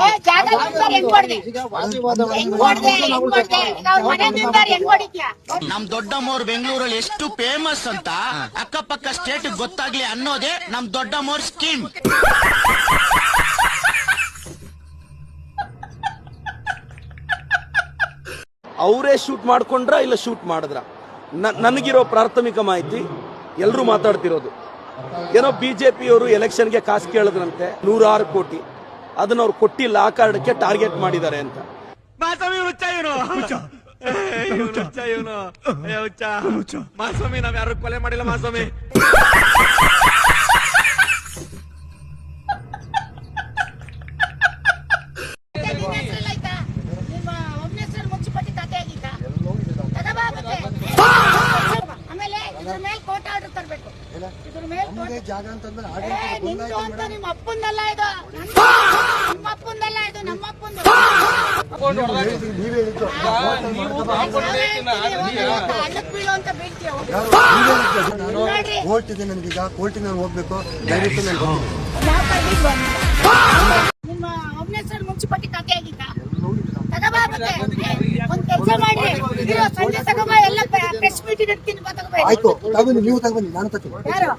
ಏ, ಜಾಗ ನಿಂತಾರ ಹೆಂಗ್ ಹೊಡ್ದೆ? ಹೆಂಗ್ ಹೊಡ್ದೆ? ಹೆಂಗ್ ಹೊಡ್ದೆ? ಈಗ ಮನೆ ನಿಂತಾರ ಹೆಂಗ್ ಹೊಡಿತ್ಯಾ? ನಮ್ ದೊಡ್ಡಮ್ಮವ್ರು ಬೆಂಗಳೂರಲ್ಲಿ ಎಷ್ಟು ಫೇಮಸ್ ಅಂತ ಅಕ್ಕಪಕ್ಕ ಸ್ಟೇಟ್ ಗೊತ್ತಾಗ್ಲಿ ಅನ್ನೋದೇ ನಮ್ ದೊಡ್ಡಮ್ಮವ್ರ ಸ್ಕೀಮ್ ಅವರೇ ಶೂಟ್ ಮಾಡ್ಕೊಂಡ್ರ ಇಲ್ಲ ಶೂಟ್ ಮಾಡಿದ್ರ ನನಗಿರೋ ಪ್ರಾಥಮಿಕ ಮಾಹಿತಿ ಎಲ್ಲರೂ ಮಾತಾಡ್ತಿರೋದು ಏನೋ ಬಿಜೆಪಿಯವರು ಎಲೆಕ್ಷನ್ಗೆ ಕಾಸು ಕೇಳಿದ್ರಂತೆ ನೂರಾರು ಕೋಟಿ ಅದನ್ನ ಅವ್ರು ಕೊಟ್ಟಿಲ್ಲ ಆ ಕಾರಣಕ್ಕೆ ಟಾರ್ಗೆಟ್ ಮಾಡಿದ್ದಾರೆ ಅಂತ. ಮಾಸ್ವಾಮಿ ನಾವ್ ಯಾರು ಕೊಲೆ ಮಾಡಿಲ್ಲ ಮಾಸ್ವಾಮಿ ನಿನ್ನ ಹೆಸ್ರಲ್ಲಿ ಆಯ್ತಾ? ನಿಮ್ಮ ಒಬ್ನ ಹೆಸ್ರಲ್ಲಿ ಮುನ್ಸಿಪಾಲ್ಟಿ ಖಾತೆ ಆಗಿತ್ತಾ? ತಗೋಬಾ ಮತ್ತೆ. ಆಮೇಲೆ ಇದ್ರ ಮೇಲೆ ಕೋರ್ಟ್ ಆರ್ಡರ್ ತರ್ಬೇಕು ಇದ್ರ ಮೇಲೆ ಕೋರ್ಟ್- ಏ, ನಿಂದು ನಿಮ್ಮ ಅಪ್ಪಂದಲ್ಲ ಇದು. ನಿಮ್ಮ ಅಪ್ಪಂದಲ್ಲ ಇದು ನಮ್ಮ ಅಪ್ಪಂದು. ಹಳ್ಳಕ್ ಬೀಳು ಅಂತ ಬೀಳ್ತೀಯ? ನೋಡ್ರಿ. ಕೋರ್ಟ್ ಇದೆ ನನಗೀಗ ಕೋರ್ಟಿಗೆ ನಾನು ಹೋಗ್ಬೇಕು. ದಯವಿಟ್ಟು ನಾನು? ನಿಮ್ಮ ಮುನ್ಸಿಪಾಲ್ಟಿ ಖಾತೆ ತಗೋಬಾ ಮತ್ತೆ. ಒಂದ್ ಮಾಡಿ. ಇರೋ ಸಂಜೆ ತಗೋಬಾ ಎಲ್ಲ ಪ್ರೆಸ್ ಮೀಟ್ ಇಡ್ತೀನಿ ಬಾ ಆಯ್ತು ತಗೊಂಡು ನೀವು ತಗೊಂಡು ನಾನು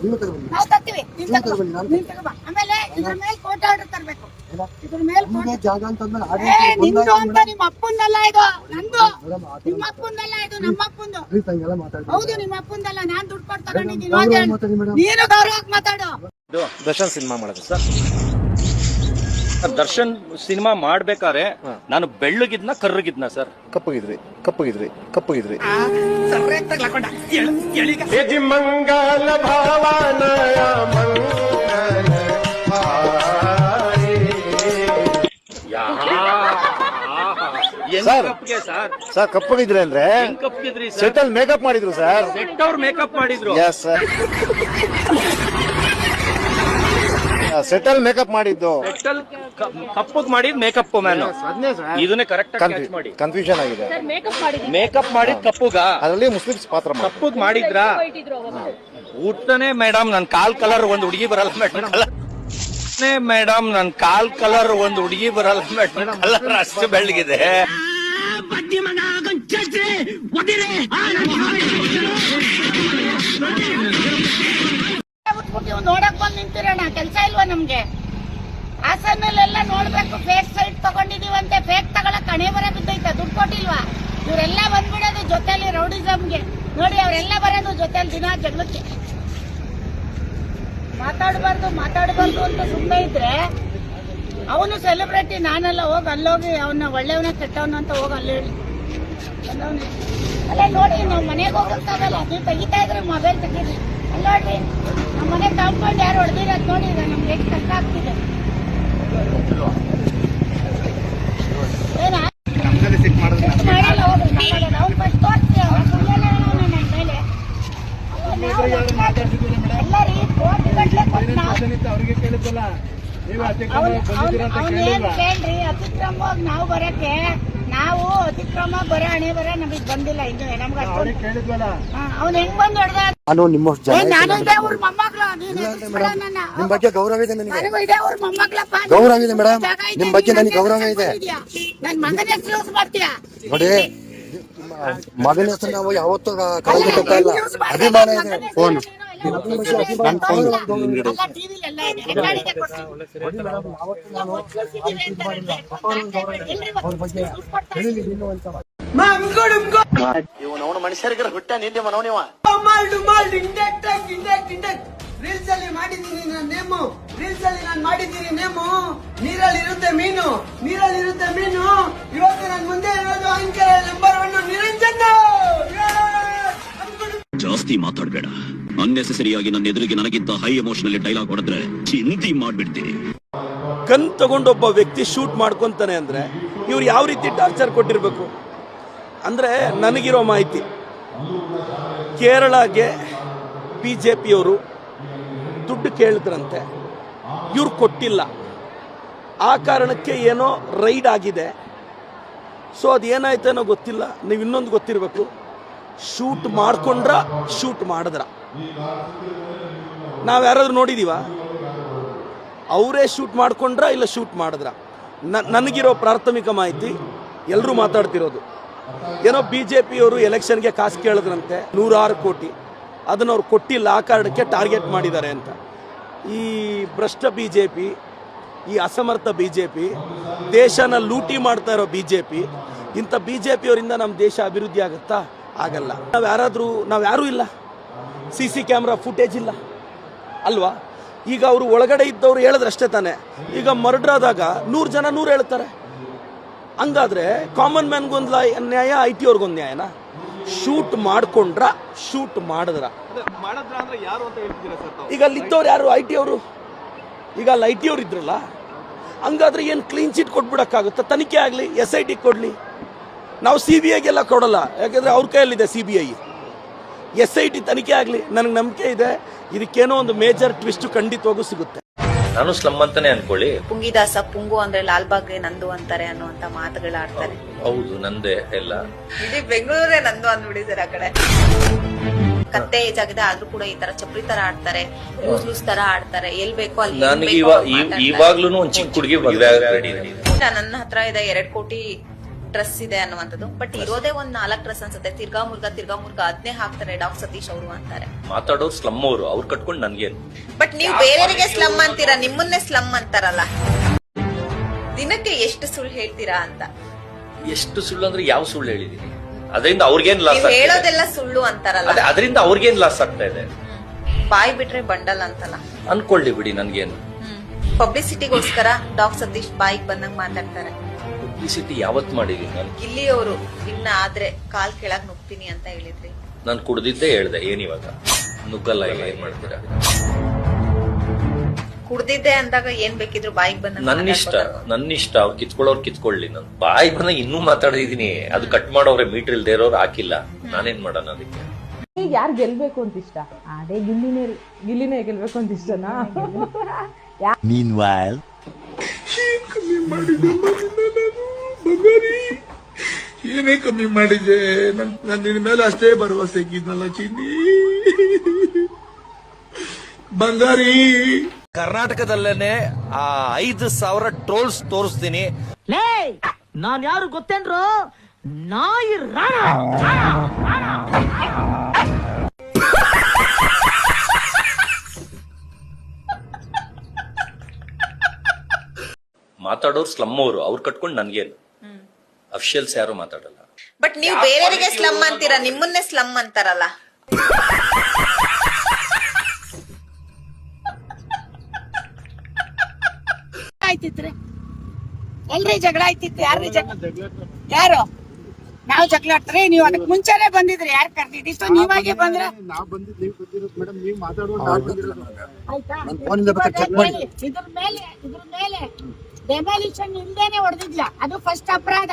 ನೀವು ತಗೊಂಡು ನಾವು ತರ್ತೀವಿ ನೀವು ತಗೊಂಡು ನಾನು ಆಮೇಲೆ ಇದ್ರ ಮೇಲೆ ಕೋರ್ಟ್ ಆರ್ಡರ್ ತರ್ಬೇಕು. ಇದ್ರ ಮೇಲೆ ನಿಮಗೆ ಜಾಗ ಅಂತಂದ್ರೆ ಅಂತ ನಿಮ್ಮ ಅಪ್ಪಂದಲ್ಲ ಇದು. ನಂದು. ನಿಮ್ಮ ಅಪ್ಪಂದಲ್ಲ ಇದು ನಮ್ಮ ಅಪ್ಪಂದು. ಹಂಗೆಲ್ಲ ಮಾತಾಡ್ತೀನಿ ಹೌದು ನಿಮ್ಮ ಅಪ್ಪಂದಲ್ಲ. ನಾನ್ ದುಡ್ಡು ಕೊಟ್ಟು ತಗೊಂಡಿದ್ದೀನಿ. ಮೇಡಮ್. ನೀನು ಗೌರವಕ್ಕೆ ಮಾತಾಡು. ದರ್ಶನ್ ಸಿನಿಮಾ ಮಾಡೋದು ಸರ್. ದರ್ಶನ್ ಸಿನಿಮಾ ಮಾಡ್ಬೇಕಾದ್ರೆ ನಾನು ಬೆಳ್ಳಗಿದ್ನ ಕರ್ರಗಿದ್ನ ಸರ್. ಕಪ್ಪಗಿದ್ರಿ ಕಪ್ಪಗಿದ್ರಿ ಕಪ್ಪಗಿದ್ರಿ. ಮಂಗಲ ಭಾವನಯ ಸರ್ ಸರ್? ಸರ್ ಕಪ್ಪಗಿದ್ರಿ ಅಂದ್ರೆ ಸರ್? ಸೆಟ್ ಅಲ್ಲಿ ಮೇಕಪ್ ಮಾಡಿದ್ರು ಸರ್. ಸೆಟ್ ಅವ್ರು ಮೇಕಪ್ ಮಾಡಿದ್ರು. ಎಸ್ ಸರ್ ಸೆಟಲ್ ಅಲ್ಲಿ ಮೇಕಪ್ ಮಾಡಿದ್ದು. ಸೆಟ್ ಅಲ್ಲಿ ಕಪ್ಪಗ್ ಮಾಡಿದ್ ಮೇಕಪ್ ಮ್ಯಾನ್ ಇದನ್ನೇ ಕರೆಕ್ಟ್ ಕ್ಯಾಚ್ ಮಾಡಿ. ಕನ್ಫ್ಯೂಷನ್ ಆಗಿದೆ. ಮೇಕಪ್ ಮಾಡಿದ್ ಕಪ್ಪುಗ. ಅದರಲ್ಲಿ ಮುಸ್ಲಿಮ್ಸ್ ಪಾತ್ರ ಮಾಡಿ ಕಪ್ಪಗ್ ಮಾಡಿದ್ರ? ಊಟನೇ ಮೇಡಮ್ ನನ್ ಕಾಲ್ ಕಲರ್ ಒಂದ್ ಹುಡುಗಿ ಬರಲ್ಲ ಮೇಡಮ್ ಕಲರ್ ಮೇಡಮ್ ನನ್ ಕಾಲ್ ಕಲರ್ ಒಂದ್ ಹುಡುಗಿ ಬರಲ್ಲ ಮೇಡಮ್ ಕಲರ್ ಅಷ್ಟು ಬೆಳ್ಳಗಿದೆ. ಬಿಟ್ಬಿಟ್ಟು ನೋಡಕ್ ಬಂದ್ ನಿಂತಿರೋಣ. ಕೆಲ್ಸ ಇಲ್ವಾ ನಮ್ಗೆ? ಹಾಸನಲ್ಲೆಲ್ಲ ನೋಡ್ಬೇಕು. Fake site ತಗೊಂಡಿದೀವಂತೆ. ಫೇಕ್ ತಗೊಳಕ್ ಕಣೆ ಬರ ಬಿದ್ದೈತೆ. ದುಡ್ಡು ಕೊಟ್ಟಿಲ್ವಾ? ಇವರೆಲ್ಲ ಬಂದ್ಬಿಡೋದು ಜೊತೆಲಿ ರೌಡಿಸಮ್ಗೆ. ನೋಡಿ, ಅವರೆಲ್ಲ ಬರೋದು ಜೊತೆಲಿ ದಿನ ಜಗಳಕ್ಕೆ ಮಾತಾಡಬಾರ್ದು ಮಾತಾಡಬಾರ್ದು ಅಂತ ಸುಮ್ಮನೆ ಇದ್ರೆ ಅವನು ಸೆಲೆಬ್ರಿಟಿ ನಾನೆಲ್ಲ. ಹೋಗಿ ಅಲ್ಲೋಗಿ ಅವನ್ನ ಒಳ್ಳೆಯವನ, ಕೆಟ್ಟವನ ಅಂತ ಹೋಗಿ ಅಲ್ಲಿ ಹೇಳಿ ಅಲ್ಲ ನೋಡಿ, ನಾವು ಮನೆಗೆ ಹೋಗಕ್ಕಾಗಲ್ಲ ನೀವು ತೆಗಿತಾ ಇದ್ರೆ ಮೊಬೈಲ್ ತೆಗೀರಿ. ಅಲ್ಲ ನಮ್ಮ ಮನೆ ಕಾಂಪೌಂಡ್ ಯಾರು ಹೊಡೆದಿರೋದು ನೋಡಿ ನಮ್ಗೆ ಎಷ್ಟು ಕಷ್ಟ ಆಗ್ತಿದೆ. ಏನಾ ಕೇಳಿದ್ದಲ್ಲ ಮಾಡಲ್ಲ ಅತಿಕ್ರಮ ಬಂದಿದ್ದೀರಾ ಅಂತ ನಾವು ಕೇಳ್ರಿ? ಅತಿಕ್ರಮವಾಗಿ ನಾವು ಬರಕ್ಕೆ ನಾವು ಅತಿಕ್ರಮ ಬರ ಹಣೆ ಬರ ನಮಗ್ ಬಂದಿಲ್ಲ ಇನ್ನು ನಮ್ಗೆ ಅಷ್ಟು ಅವ್ನ್ ಹೆಂಗ್ ಬಂದ್ ಹೊಡೆದ? ನಾನು ನಿಮ್ಮ ನಾನು ಇದೇ ಮೊಮ್ಮಗ್ಳು. ನಿಮ್ ಬಗ್ಗೆ ಗೌರವ ಇದೆ ನನಗೆ. ಇದೇ ಮೊಮ್ಮಗ್ಳಪ್ಪ ಗೌರವ ಇದೆ ಮೇಡಮ್. ನಿಮ್ ಬಗ್ಗೆ ನನಗೆ ಗೌರವ ಇದೆ. ನನ್ ಮಗನ ಹೆಸರು ಯೂಸ್ ಮಾಡ್ತೀಯಾ? ನೋಡಿ ಮಗನ ಹೆಸರು ನಾವು ಯಾವತ್ತೂ ಕಳೆದು ಕೊಡ್ತಾ ಇಲ್ಲ. ಅಭಿಮಾನ ಇದೆ. ಫೋನ್. ನನ್ನ ಫೋನ್ ಎಲ್ಲ ಟಿವಿ ಎಲ್ಲ ಇದೆ ರೆಕಾರ್ಡ್ ಇದೆ ಕೊಡ್ತೀನಿ. ಕೂರ್ಸಿದೀವಿ ಅಂತಾರಲ್ವೇ? ಎಲ್ರಿಗೂ ಅವ್ರ ಬಗ್ಗೆ ದುಡ್ಡು ಕೊಡ್ತಾ ಹೇಳಿ ಇನ್ನು ಅಂತ ಇವನವನು ಮನುಷ್ಯರಿಗೆ ಹುಟ್ಟ ನಿಂದೆ ಮನವನಿವ ರೀಲ್ಸ್ ಅಲ್ಲಿ ಮಾಡಿದ್ದೀನಿ ನಾನು ನೇಮು. ರೀಲ್ಸ್ ಅಲ್ಲಿ ನಾನು ಮಾಡಿದ್ದೀನಿ ನೇಮು. ನೀರಲ್ಲಿ ಇರುತ್ತೆ ಮೀನು. ನೀರಲ್ಲಿ ಇರುತ್ತೆ ಮೀನು. ಇವತ್ತು ನನ್ನ ಮುಂದೆ ಇರೋದು ಆಂಕರ್ ನಂಬರ್ ಒನ್ ನಿರಂಜನ್. ಜಾಸ್ತಿ ಮಾತಾಡಬೇಡ. ಅನ್ನೆಸೆಸರಿಯಾಗಿ ನನ್ನ ಎದುರಿಗೆ ನನಗಿಂತ ಹೈ ಎಮೋಷನಲ್ಲಿ ಡೈಲಾಗ್ ಹೊಡೆದ್ರೆ ಚಿಂತಿ ಮಾಡ್ಬಿಡ್ತೀನಿ. ಗನ್ ತಗೊಂಡೊಬ್ಬ ವ್ಯಕ್ತಿ ಶೂಟ್ ಮಾಡ್ಕೊಂತಾನೆ ಅಂದ್ರೆ ಇವ್ರು ಯಾವ ರೀತಿ ಟಾರ್ಚರ್ ಕೊಟ್ಟಿರ್ಬೇಕು? ಅಂದ್ರೆ ನನಗಿರೋ ಮಾಹಿತಿ. ಕೇರಳಗೆ ಬಿ ಜೆ ಪಿಯವರು ದುಡ್ಡು ಕೇಳಿದ್ರಂತೆ. ಇವ್ರು ಕೊಟ್ಟಿಲ್ಲ. ಆ ಕಾರಣಕ್ಕೆ ಏನೋ ರೈಡ್ ಆಗಿದೆ. ಸೊ ಅದೇನಾಯ್ತೇನೋ ಗೊತ್ತಿಲ್ಲ. ನೀವು ಇನ್ನೊಂದು ಗೊತ್ತಿರಬೇಕು. ಶೂಟ್ ಮಾಡ್ಕೊಂಡ್ರ ಶೂಟ್ ಮಾಡಿದ್ರ. ನಾವು ಯಾರಾದರೂ ನೋಡಿದೀವ? ಅವರೇ ಶೂಟ್ ಮಾಡ್ಕೊಂಡ್ರ ಇಲ್ಲ ಶೂಟ್ ಮಾಡಿದ್ರ? ನನಗಿರೋ ಪ್ರಾಥಮಿಕ ಮಾಹಿತಿ ಎಲ್ಲರೂ ಮಾತಾಡ್ತಿರೋದು. ಏನೋ ಬಿ ಜೆ ಪಿಯವರು ಎಲೆಕ್ಷನ್ಗೆ ಕಾಸು ಕೇಳಿದ್ರಂತೆ, ನೂರಾರು ಕೋಟಿ. ಅದನ್ನು ಅವ್ರು ಕೊಟ್ಟಿಲ್ಲ, ಆ ಕಾರಣಕ್ಕೆ ಟಾರ್ಗೆಟ್ ಮಾಡಿದ್ದಾರೆ ಅಂತ. ಈ ಭ್ರಷ್ಟ ಬಿ ಜೆ ಪಿ ಈ ಅಸಮರ್ಥ ಬಿ ಜೆ ಪಿ ದೇಶನ ಲೂಟಿ ಮಾಡ್ತಾ ಇರೋ ಬಿ ಜೆ ಪಿ ಇಂಥ ಬಿ ಜೆ ಪಿಯವರಿಂದ ನಮ್ಮ ದೇಶ ಅಭಿವೃದ್ಧಿ ಆಗುತ್ತಾ? ಆಗಲ್ಲ. ನಾವು ಯಾರಾದರೂ, ನಾವು ಯಾರೂ ಇಲ್ಲ. ಸಿ ಸಿ ಕ್ಯಾಮ್ರಾ ಫುಟೇಜ್ ಇಲ್ಲ. ಅಲ್ವಾ? ಈಗ ಅವರು ಒಳಗಡೆ ಇದ್ದವ್ರು ಹೇಳಿದ್ರಷ್ಟೇ ತಾನೆ. ಈಗ ಮರ್ಡರ್ ಆದಾಗ ನೂರು ಜನ ನೂರು ಹೇಳ್ತಾರೆ. ಹಂಗಾದ್ರೆ ಕಾಮನ್ ಮ್ಯಾನ್ಗೊಂದು ನ್ಯಾಯ ಐ ಟಿ ಅವ್ರಿಗೊಂದು ನ್ಯಾಯನಾ? ಶೂಟ್ ಮಾಡ್ಕೊಂಡ್ರ ಶೂಟ್ ಮಾಡಿದ್ರ. ಈಗ ಈಗ ಅಲ್ಲಿದ್ದವ್ರು ಯಾರು? ಐ ಟಿ ಅವರು. ಈಗ ಅಲ್ಲಿ ಐ ಟಿ ಅವ್ರು ಇದ್ರಲ್ಲ ಹಂಗಾದ್ರೆ ಏನು ಕ್ಲೀನ್ ಚೀಟ್ ಕೊಟ್ಬಿಡಕ್ಕಾಗುತ್ತಾ? ತನಿಖೆ ಆಗಲಿ ಎಸ್ ಐ ಟಿ ಕೊಡಲಿ. ನಾವು ಸಿ ಬಿ ಐಗೆಲ್ಲ ಕೊಡಲ್ಲ. ಯಾಕಂದ್ರೆ ಅವ್ರ ಕೈಯಲ್ಲಿದೆ C B I S I T ತನಿಖೆ ಆಗಲಿ ನನಗೆ ನಂಬಿಕೆ ಇದೆ. ಇದಕ್ಕೇನೋ ಒಂದು ಮೇಜರ್ ಟ್ವಿಸ್ಟ್ ಖಂಡಿತವಾಗೂ ಸಿಗುತ್ತೆ. ನಾನು ಸ್ಲಮ್ ಅಂತಾನೆ ಅನ್ಕೊಳ್ಳಿ. ಪುಂಗಿದಾಸ ಪುಂಗು ಅಂದ್ರೆ ಲಾಲ್ಬಾಗ್ ನಂದು ಅಂತಾರೆ ಅನ್ನುವಂತ ಮಾತುಗಳಾಡ್ತಾರೆ. ಹೌದು ನಂದೇ ಎಲ್ಲ. ಇಡೀ ಬೆಂಗಳೂರೇ ನಂದು ಅಂದ್ಬಿಟ್ಟಿದ್ದಾರೆ ಆ ಕಡೆ. ಕತ್ತೆ ಏಜ್ ಆಗಿದೆ ಆದ್ರೂ ಕೂಡ ಈ ತರ ಚಪ್ರಿ ತರ ಆಡ್ತಾರೆ ಲೂಸ್ ಲೂಸ್ ತರ ಆಡ್ತಾರೆ ಎಲ್ ಬೇಕೋ ಅಲ್ಲಿ ನನಗೆ ಇವಾಗ. ಇವಾಗ್ಲೂ ಒಂದ್ ಚಿಕ್ಕ ಹುಡುಗಿ ನನ್ನ ಹತ್ರ ಇದೆ ಎರಡ್ ಕೋಟಿ ಡ್ರೆಸ್ ಇದೆ ಅನ್ನುವಂಥದ್ದು. ಬಟ್ ಇರೋದೇ ಒಂದ್ ನಾಲ್ಕ್ ಡ್ರೆಸ್ ಅನ್ಸುತ್ತೆ. ತಿರ್ಗಾ ಮುರ್ಗಾ ತಿರ್ಗಾ ಮುರ್ಗಾ ಅದನ್ನೇ ಹಾಕ್ತಾರೆ ಡಾಕ್ ಸತೀಶ್ ಅವರು ಅಂತಾರೆ. ಮಾತಾಡೋರು ಸ್ಲಮ್ ಅವರು. ಅವ್ರು ಕಟ್ಕೊಂಡು ನನ್ಗೇನು? ಬಟ್ ನೀವು ಬೇರೆಯವರಿಗೆ ಸ್ಲಮ್ ಅಂತೀರಾ? ನಿಮ್ಮನ್ನೇ ಸ್ಲಮ್ ಅಂತಾರಲ್ಲ. ದಿನಕ್ಕೆ ಎಷ್ಟು ಸುಳ್ಳು ಹೇಳ್ತೀರಾ ಅಂತ. ಎಷ್ಟು ಸುಳ್ಳು ಅಂದ್ರೆ ಯಾವ ಸುಳ್ಳು ಹೇಳಿದೀನಿ? ಅದರಿಂದ ಅವ್ರಿಗೇನ್ ಲಾಸ್ ನೀವು ಹೇಳೋದೆಲ್ಲ ಸುಳ್ಳು ಅಂತಾರಲ್ಲ. ಅದೇ ಅದರಿಂದ ಅವ್ರಿಗೇನ್ ಲಾಸ್ ಆಗ್ತಾ ಇದೆ? ಬಾಯ್ ಬಿಟ್ರೆ ಬಂಡಲ್ ಅಂತಲ್ಲ. ಅನ್ಕೊಳ್ಳಿ ಬಿಡಿ ನನ್ಗೇನು. ಪಬ್ಲಿಸಿಟಿಗೋಸ್ಕರ ಡಾಕ್ ಸತೀಶ್ ಬಾಯಿಗೆ ಬಂದಂಗ್ ಮಾತಾಡ್ತಾರೆ. ಪಬ್ಲಿಸಿಟಿ ಯಾವತ್ ಮಾಡಿದೀನಿ ನಾನು? ಇಲ್ಲಿಯವರು ಇನ್ನ ಆದ್ರೆ ಕಾಲ್ ಕೆಳಗ್ ನುಗ್ತೀನಿ ಅಂತ ಹೇಳಿದ್ರಿ. ನಾನು ಕುಡ್ದಿದ್ದೇ ಹೇಳ್ದೆ ಏನಿವಾಗ ನುಗ್ಗಲ್ಲ ಇಲ್ಲ ಏನ್ ಮಾಡ್ತೀರಾ? ಕುಡ್ದಿದ್ದೆ ಅಂದಾಗ ಏನ್ ಬೇಕಿದ್ರು ಬಾಯಿಗೆ ಬಂದ ನನ್ನ ಇಷ್ಟ ನನ್ನ ಇಷ್ಟ ಅವ್ರು ಕಿತ್ಕೊಳ್ಳೋರು ಕಿತ್ಕೊಳ್ಳಿ ನಾನು. ಬಾಯಿ ಬಂದ ಇನ್ನೂ ಮಾತಾಡಿದೀನಿ. ಅದು ಕಟ್ ಮಾಡೋರೆ ಮೀಟರ್ ಇಲ್ದೇ ಇರೋರು ಹಾಕಿಲ್ಲ. ನಾನೇನ್ ಮಾಡೋಣ ಅದಕ್ಕೆ? ಈಗ ಯಾರು ಗೆಲ್ಬೇಕು ಅಂತ ಇಷ್ಟ? ಅದೇ ಗಿಲ್ಲಿನೇ ಗಿಲ್ಲಿನೇ ಗೆಲ್ಬೇಕು ಅಂತ ಇಷ್ಟನಾ? ಏನೇ ಕಮ್ಮಿ ಮಾಡಿದೆ ನನ್ ನಾನು ನಿನ್ನ ಮೇಲೆ ಅಷ್ಟೇ ಭರವಸೆ ಇದ್ನಲ್ಲ ಚಿನ್ನಿ. ಬಂಗಾರಿ. ಕರ್ನಾಟಕದಲ್ಲೇನೆ ಆ ಐದು ಸಾವಿರ ಟ್ರೋಲ್ಸ್ ತೋರಿಸ್ತೀನಿ. ಲೇ ನಾನ್ ಯಾರು ಗೊತ್ತೇನ್ರು? ನಾಯಿ ರಾಣ. ಮಾತಾಡೋರು ಸ್ಲಮ್ ಅವರು. ಅವ್ರು ಕಟ್ಕೊಂಡು ನನ್ಗೇನು. ಅಫಿಷಿಯಲ್ಸ್ ಯಾರು ಮಾತಾಡಲ್ಲ. ಬಟ್ ನೀವು ಬೇರೆಯವರಿಗೆ ಸ್ಲಮ್ ಅಂತೀರಾ? ನಿಮ್ಮನ್ನೇ ಸ್ಲಮ್ ಅಂತಾರಲ್ಲ. ಆಯ್ತಿತ್ರಿ. ಎಲ್ರಿ ಜಗಳ ಆಯ್ತಿತ್ತು ಯಾರ್ರಿ ಜಗಳ? ಯಾರು? ನಾವು ಜಗಳ ಆಡ್ತಾರೆ? ನೀವು ಅದಕ್ಕೆ ಮುಂಚೆನೆ ಬಂದಿದ್ರಿ. ಯಾರು ಕರ್ದಿದ್ದಿತ್ತು ನೀವಾಗೆ ಬಂದ್ರ? ಆಯ್ತಾ. ಇದ್ರ ಮೇಲೆ ಇದ್ರ ಮೇಲೆ. ಡೆಮಾಲಿಷನ್ ಇಲ್ದೇನೆ ಹೊಡೆದಿದ್ಲ ಅದು ಫಸ್ಟ್ ಅಪರಾಧ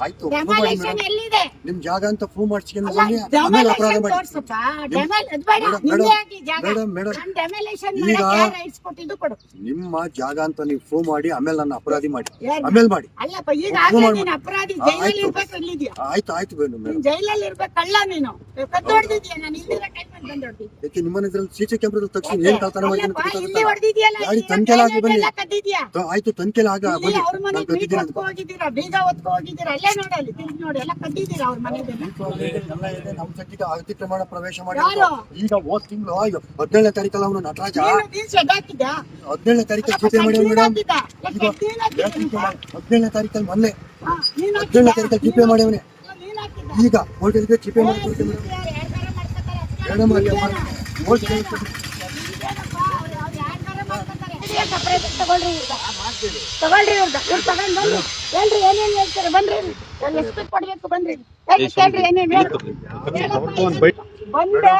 ಆಯ್ತು ಡೆಮಾಲಿಷನ್ ಎಲ್ಲಿದೆ ನಿಮ್ ಜಾಗ ಅಂತ ಪ್ರೂವ್ ಮಾಡಿಸ್ಕೊಂಡು ಬನ್ನಿ ಆಮೇಲೆ ಅಪರಾಧ ಮಾಡಿ ತೋರ್ಸಪ್ಪ. Demol- ಅದ್ ಬೇಡ, ಮೇಡಮ್, ಆಗಿ ಜಾಗ. Madam, madam. ನಾನ್ demolition ಈಗ- ಮಾಡಕ್ಕೆ ಯಾರ್ rights ಕೊಟ್ಟಿದ್ದು ಕೊಡು. ನಿಮ್ಮ ಜಾಗ ಅಂತ ನೀವು ಪ್ರೂವ್ ಮಾಡಿ ಆಮೇಲೆ ನನ್ನ ಅಪರಾಧಿ ಮಾಡಿ? ಆಮೇಲೆ ಮಾಡಿ ಅಲ್ಲಪ್ಪ ಈಗ ಆಗ್ಲೇ. ನೀನ್ ಅಪರಾಧಿ ಜೈಲಲ್ಲಿ ಆಯ್ತು. ಇರ್ಬೇಕು ಇಲ್ಲಿದ್ಯಾ ಆಯ್ತು ನೀನ್ ಜೈಲಲ್ಲಿ ಇರ್ಬೇಕು ಕಳ್ಳ ನೀನು ಕದ್ದು ಹೊಡ್ದಿದ್ಯಾ ನಾನು ಇಲ್ದಿರೋ. ಯಾಕೆ ನಿಮ್ಮ ಇದ್ರಲ್ಲಿ ಸಿಸಿ ಕ್ಯಾಮ್ರಾ ತಕ್ಷಣ ಏನ್ ಕಳ್ತನ ಮಾಡಿ ಗಾಡಿ ತನಿಖೆಲ್ಲ ಆಗಿ ಬನ್ನಿ. ಆಯ್ತು ತನಿಖೆಲ್ಲ ಆಗ ಬನ್ನಿ. ನಾನು ಕದ್ದಿದ್ದೀನಿ ಹೋಗಿದ್ದೀರಾ? ಬೀಗ ಹೊತ್ಕೊ ಹೋಗಿದ್ದೀರಾ? ಅಲ್ಲೇ ನೋಡಲ್ಲಿ ತಿರ್ಗಿ ನೋಡಿ ಎಲ್ಲ ಕದ್ದಿದ್ದೀರಾ ಅವ್ರ ಮನೆದೆಲ್ಲ ಎಲ್ಲ ಇದೆ, ನಮ್ಮ ಸದ್ಯಕ್ಕೆ ಅತಿಕ್ರಮಣ ಪ್ರವೇಶ ಮಾಡಿ ಈಗ ಹೋದ ತಿಂಗಳು ಹದಿನೇಳನೇ ತಾರೀಕಲ್ಲ ಅವನು ನಟರಾಜ. ಹದಿನೇಳನೇ ತಾರೀಕು ಅಲ್ಲಪ್ಪ, ಜಿಪೇ ಮಾಡಿ ಮೇಡಮ್? ಹದಿನೇಳನೇ ತಾರೀಕಲ್ಲಿ ಮೊನ್ನೆ. ಹದಿನೇಳನೇ? ತಾರೀಕಲ್ಲಿ ಜಿಪೇ ಮಾಡಿ ನೀನ್ ಈಗ ಹೋಟೆಲ್ಗೆ ಜಿಪೇ ಮಾಡಿ ಮೇಡಮ್ ಯಾರ್ ಯಾರ್ ಮಾಡ್ಕೊತಾರೆ? ಅಷ್ಟೇ ಮೇಡಮ್ ತಗೊಳ್ರಿ ಇವ್ರ್ದ. ತಗೊಳ್ರಿ ಇವ್ರ್ದ. ಇವ್ರ್ ತಗೊಂಡ್ ಬನ್ನಿ. ಹೇಳ್ರಿ ಏನೇನ್ ಹೇಳ್ತಾರೆ ಬನ್ರಿ ನಾನು ಎಷ್ಟು ಕೊಡ್ಬೇಕು ಬನ್ರಿ ಕೇಳ್ರಿ ಏನೇನ್ ಹೇಳು. ಹೇಳಪ್ಪ, ಬಂದೆ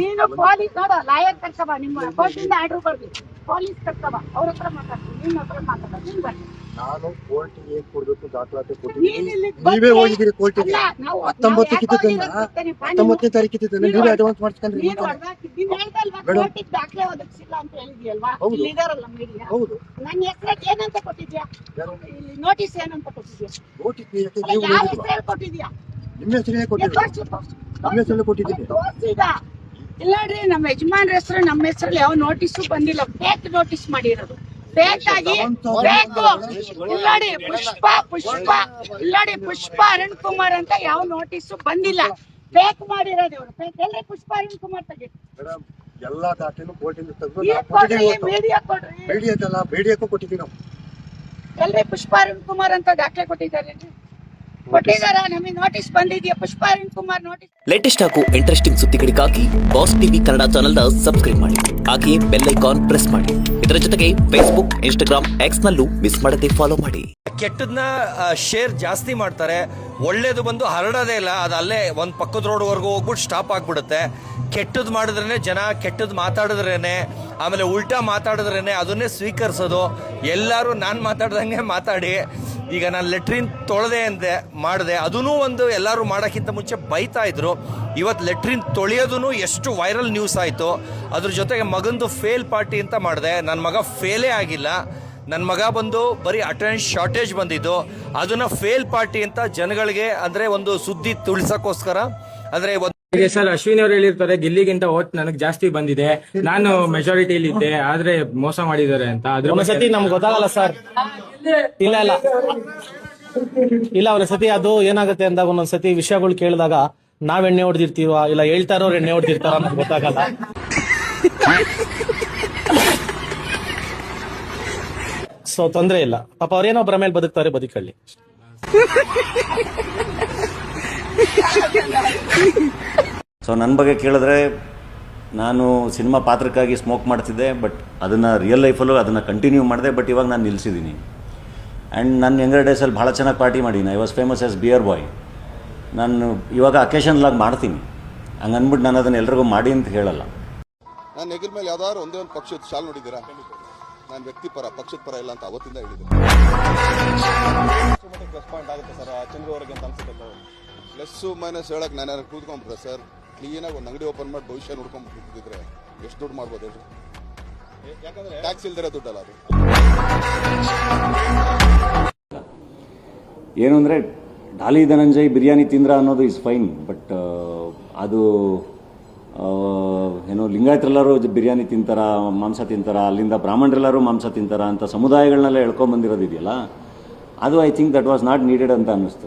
ನೀನು ಪೊಲೀಸ್ ನೋಡು ಲಾಯರ್ ಕರ್ಕಬ ನಿಮ್ಮ ಕೋರ್ಟಿಂದ ಆರ್ಡರ್ ಬರ್ಲಿ ಪೊಲೀಸ್ ಕರ್ಕಬ ಅವ್ರ ಹತ್ರ ಮಾತಾಡ್ತೀನಿ ನಿನ್ನ ಹತ್ರ ಮಾತಾಡ ನೀನ್ ಬನ್ನಿ ನಾನು ಕೋರ್ಟಿಗೆ ಏನ್ ಕೊಡ್ಬೇಕು ದಾಖಲಾತಿ ಕೊಟ್ಟಿದ್ದೀನಿ ನೀವೇ ಹೋಗಿದ್ದೀರಿ ಕೋರ್ಟಿಗೆ. ಅಲ್ಲ, ನಾವು- ಹತ್ತೊಂಬತ್ತು ನಾವು ಯಾಕೆ ಕಿತ್ತಿದ್ದನ್ನ ಹೋಗಿರೋದು ಗೊತ್ತೇನಪ್ಪ? ಹತ್ತೊಂಬತ್ತನೇ ತಾರೀಕು ಕಿತ್ತಿದ್ದನ್ನ ನೀನು- ನೀವೇ ಅಡ್ವಾನ್ಸ್ ಮಾಡಿಸ್ಕೊಂಡ್ರಿ ಮೇಡಮ್. ದಾಖಲೆ ಒದಗಿಸಿಲ್ಲ ಅಂತ ಹೇಳಿದ್ಯಲ್ವಾ? ಇದಾರಲ್ಲ ಮೀಡಿಯಾ ಹೌದು. ನನ್ನ ಹೆಸರಿಗೆ ಏನಂತ ಕೊಟ್ಟಿದ್ಯಾ? ಇಲ್ಲಿ ನೋಟಿಸ್ ಏನಂತ ಕೊಟ್ಟಿದ್ಯಾ? ನೋಟಿಸ್ ನೀವು ಕೊಟ್ಟಿದ್ಯಾ? ನಿಮ್ಮ ಹೆಸರೇ ಕೊಟ್ಟಿದ್ದೀರಿ. ನಿಮ್ಮ ಹೆಸರಲ್ಲೇ ಕೊಟ್ಟಿದ್ದೀನಿ. ಇಲ್ಲ ನೋಡ್ರಿ ನಮ್ಮ ಯಜಮಾನ್ರ ಹೆಸರು ನಮ್ಮ ಹೆಸರಲ್ಲಿ ಯಾವ ನೋಟಿಸು ಬಂದಿಲ್ಲ. ಫೇಕ್ ನೋಟಿಸ್ ಮಾಡಿರೋದು. ಬೇಕಾಗಿ ಆಗಿ ಇಲ್ಲಾಡಿ ಪುಷ್ಪ ಪುಷ್ಪ ಇಲ್ಲಾಡಿ ಪುಷ್ಪ ಅರುಣ್ ಕುಮಾರ್ ಅಂತ ಯಾವ ನೋಟಿಸ್ ಬಂದಿಲ್ಲ. ಫೇಕ್ ಮಾಡಿರೋದು ಇವರು. ಫೇಕ್ ಎಲ್ರಿ ಪುಷ್ಪ ಅರುಣ್ ಕುಮಾರ್ ತೆಗಿ ಎಲ್ಲಾ ದಾಟಿನೂ ಕೋರ್ಟಿಂದ ತೆಗೆದು. ಮೀಡಿಯಾ ಕೊಡ್ರಿ ಬೇಡಿಯಕ್ಕೂ ಕೊಟ್ಟಿದ್ದೀವಿ ನಾವು. ಎಲ್ರಿ ಪುಷ್ಪ ಅರುಣ್ ಕುಮಾರ್ ಅಂತ ದಾಖಲೆ ಕೊಟ್ಟಿದ್ದಾರೆ ಕೊಟ್ಟಿದಾರ ನಮಗೆ ನೋಟಿಸ್ ಬಂದಿದ್ಯಾ ಪುಷ್ಪ ಅರುಣ್ ಕುಮಾರ್ ನೋಟಿಸ್ ಲೇಟೆಸ್ಟ್ ಹಾಗೂ ಇಂಟ್ರೆಸ್ಟಿಂಗ್ ಸುದ್ದಿಗಳಿಗಾಗಿ ಬಾಸ್ ಟಿವಿ ಕನ್ನಡ ಚಾನೆಲ್ನ ಸಬ್ಸ್ಕ್ರೈಬ್ ಮಾಡಿ. ಹಾಗೆ ಬೆಲ್ ಐಕಾನ್ ಪ್ರೆಸ್ ಮಾಡಿ. ಇದರ ಜೊತೆಗೆ ಫೇಸ್ಬುಕ್ ಇನ್ಸ್ಟಾಗ್ರಾಮ್ ಎಕ್ಸ್ ನಲ್ಲೂ ಮಿಸ್ ಮಾಡದೆ ಫಾಲೋ ಮಾಡಿ. ಕೆಟ್ಟದನ್ನ ಶೇರ್ ಜಾಸ್ತಿ ಮಾಡ್ತಾರೆ. ಒಳ್ಳೇದು ಬಂದು ಹರಡೋದೇ ಇಲ್ಲ. ಅದು ಅಲ್ಲೇ ಒಂದು ಪಕ್ಕದ ರೋಡ್ವರೆಗೂ ಹೋಗ್ಬಿಟ್ಟು ಸ್ಟಾಪ್ ಆಗ್ಬಿಡುತ್ತೆ. ಕೆಟ್ಟದ್ದು ಮಾಡಿದ್ರೇನೆ ಜನ ಕೆಟ್ಟದ್ದು ಮಾತಾಡಿದ್ರೇನೆ ಆಮೇಲೆ ಉಲ್ಟಾ ಮಾತಾಡಿದ್ರೇನೆ ಅದನ್ನೇ ಸ್ವೀಕರಿಸೋದು. ಎಲ್ಲರೂ ನಾನು ಮಾತಾಡ್ದಂಗೆ ಮಾತಾಡಿ. ಈಗ ನಾನು ಲೆಟ್ರಿನ್ ತೊಳೆದೆ ಅಂದೆ, ಮಾಡಿದೆ ಅದೂ ಒಂದು ಎಲ್ಲರೂ ಮಾಡೋಕ್ಕಿಂತ ಮುಂಚೆ ಬೈತಾ ಇದ್ರು. ಇವತ್ತು ಲೆಟ್ರಿನ್ ತೊಳೆಯೋದೂ ಎಷ್ಟು ವೈರಲ್ ನ್ಯೂಸ್ ಆಯಿತು, ಅದ್ರ ಜೊತೆಗೆ ಮಗಂದು ಫೇಲ್ ಪಾರ್ಟಿ ಅಂತ ಮಾಡಿದೆ. ನನ್ನ ಮಗ ಫೇಲೇ ಆಗಿಲ್ಲ. ನನ್ನ ಮಗ ಬಂದು ಬರೀ ಅಟೆಂಡೆನ್ಸ್ ಶಾರ್ಟೇಜ್ ಬಂದಿದ್ದು. ಅದನ್ನು ಫೇಲ್ ಪಾರ್ಟಿ ಅಂತ ಜನಗಳಿಗೆ ಅಂದರೆ ಒಂದು ಸುದ್ದಿ ತಿಳಿಸೋಕ್ಕೋಸ್ಕರ, ಅಂದ್ರೆ ಒಂದು ಸರ್ ಅಶ್ವಿನಿ ಅವ್ರು ಹೇಳಿರ್ತಾರೆ ಗಿಲ್ಲಿಗಿಂತ ಓಟ್ ನನಗೆ ಜಾಸ್ತಿ ಬಂದಿದೆ. ನಾನು ಮೆಜಾರಿಟಿಲಿ ಇದ್ದೆ ಆದ್ರೆ ಮೋಸ ಮಾಡಿದ್ದಾರೆ ಅಂತ. ಅದ್ರ ಸತಿ ನಮ್ಗೆ ಗೊತ್ತಾಗಲ್ಲ ಸರ್. ಇಲ್ಲ ಇಲ್ಲ. ಇಲ್ಲ ಅವ್ರ ಸತಿ ಅದು ಏನಾಗುತ್ತೆ ಅಂದಾಗ ಒಂದೊಂದ್ಸತಿ ವಿಷಯಗಳು ಕೇಳಿದಾಗ ನಾವ್ ಎಣ್ಣೆ ಹೊಡೆದಿರ್ತೀವ ಇಲ್ಲ ಹೇಳ್ತಾರೋ ಇರೋರು ಎಣ್ಣೆ ಹೊಡೆದಿರ್ತಾರ ನಮ್ಗೆ ಗೊತ್ತಾಗಲ್ಲ. ಸೊ ತೊಂದ್ರೆ ಇಲ್ಲ. ಪಾಪ ಅವ್ರೇನೋ ಒಬ್ಬರ ಮೇಲೆ ಬದುಕ್ತಾರೆ ಬದುಕಳ್ಳಿ. ಸೊ ನನ್ನ ಬಗ್ಗೆ ಕೇಳಿದ್ರೆ ನಾನು ಸಿನಿಮಾ ಪಾತ್ರಕ್ಕಾಗಿ ಸ್ಮೋಕ್ ಮಾಡ್ತಿದ್ದೆ ಬಟ್ ಅದನ್ನು ರಿಯಲ್ ಲೈಫಲ್ಲೂ ಅದನ್ನು ಕಂಟಿನ್ಯೂ ಮಾಡಿದೆ ಬಟ್ ಇವಾಗ ನಾನು ನಿಲ್ಲಿಸಿದ್ದೀನಿ ಆ್ಯಂಡ್ ನನ್ನ ಯಂಗರ್ ಡೇಸಲ್ಲಿ ಭಾಳ ಚೆನ್ನಾಗಿ ಪಾರ್ಟಿ ಮಾಡೀನಿ. I was famous as beer boy ನಾನು ಇವಾಗ ಅಕೇಶನ್ಲಾಗಿ ಮಾಡ್ತೀನಿ. ಹಂಗೆ ಅಂದ್ಬಿಟ್ಟು ನಾನು ಅದನ್ನು ಎಲ್ರಿಗೂ ಮಾಡಿ ಅಂತ ಹೇಳಲ್ಲ. ನಾನು ನೆಗಲ್ ಮೇಲೆ ಯಾವ್ದಾದ್ರು ಒಂದೇ ಒಂದು ಪಕ್ಷದ ಶಾಲ್ ನೋಡಿದ್ದೀರಾ? ನಾನು ವ್ಯಕ್ತಿ ಪರ ಪಕ್ಷದ ಪರ ಇಲ್ಲ ಅಂತ ಅವತ್ತಿಂದ ಹೇಳಿದ್ದೀನಿ ಪ್ಲಸ್ಸು ಮೈನಸ್ ಹೇಳಕ್ ನಾನು ಯಾರು ಕೂತ್ಕೊಂಡ್ಬಿಟ್ರೆ ಸರ್? ಕ್ಲೀನಾಗಿ ಒಂದು ಅಂಗಡಿ ಓಪನ್ ಮಾಡಿ ಭವಿಷ್ಯ ನೋಡ್ಕೊಂಡು ಕೂತಿದ್ರೆ ಎಷ್ಟು ದುಡ್ಡು ಮಾಡ್ಬೋದು ಹೇಳಿ. ಯಾಕಂದ್ರೆ ಟ್ಯಾಕ್ಸ್ ಇಲ್ದಿರೋ ದುಡ್ಡಲ್ಲ ಅದು. ಏನು ಅಂದರೆ ಡಾಲಿ ಧನಂಜಯ್ ಬಿರಿಯಾನಿ ತಿಂದ್ರ ಅನ್ನೋದು ಇಸ್ ಫೈನ್ ಬಟ್ ಅದು ಏನೋ ಲಿಂಗಾಯತರೆಲ್ಲರೂ ಬಿರಿಯಾನಿ ತಿಂತಾರ ಮಾಂಸ ತಿಂತಾರ ಅಲ್ಲಿಂದ ಬ್ರಾಹ್ಮಣರೆಲ್ಲರೂ ಮಾಂಸ ತಿಂತಾರ ಅಂತ ಸಮುದಾಯಗಳನ್ನೆಲ್ಲ ಎಳ್ಕೊಂಬಂದಿರೋದು ಇದೆಯಲ್ಲ? ಅದು I think that was not needed ಅಂತ ಅನ್ನಿಸ್ತು.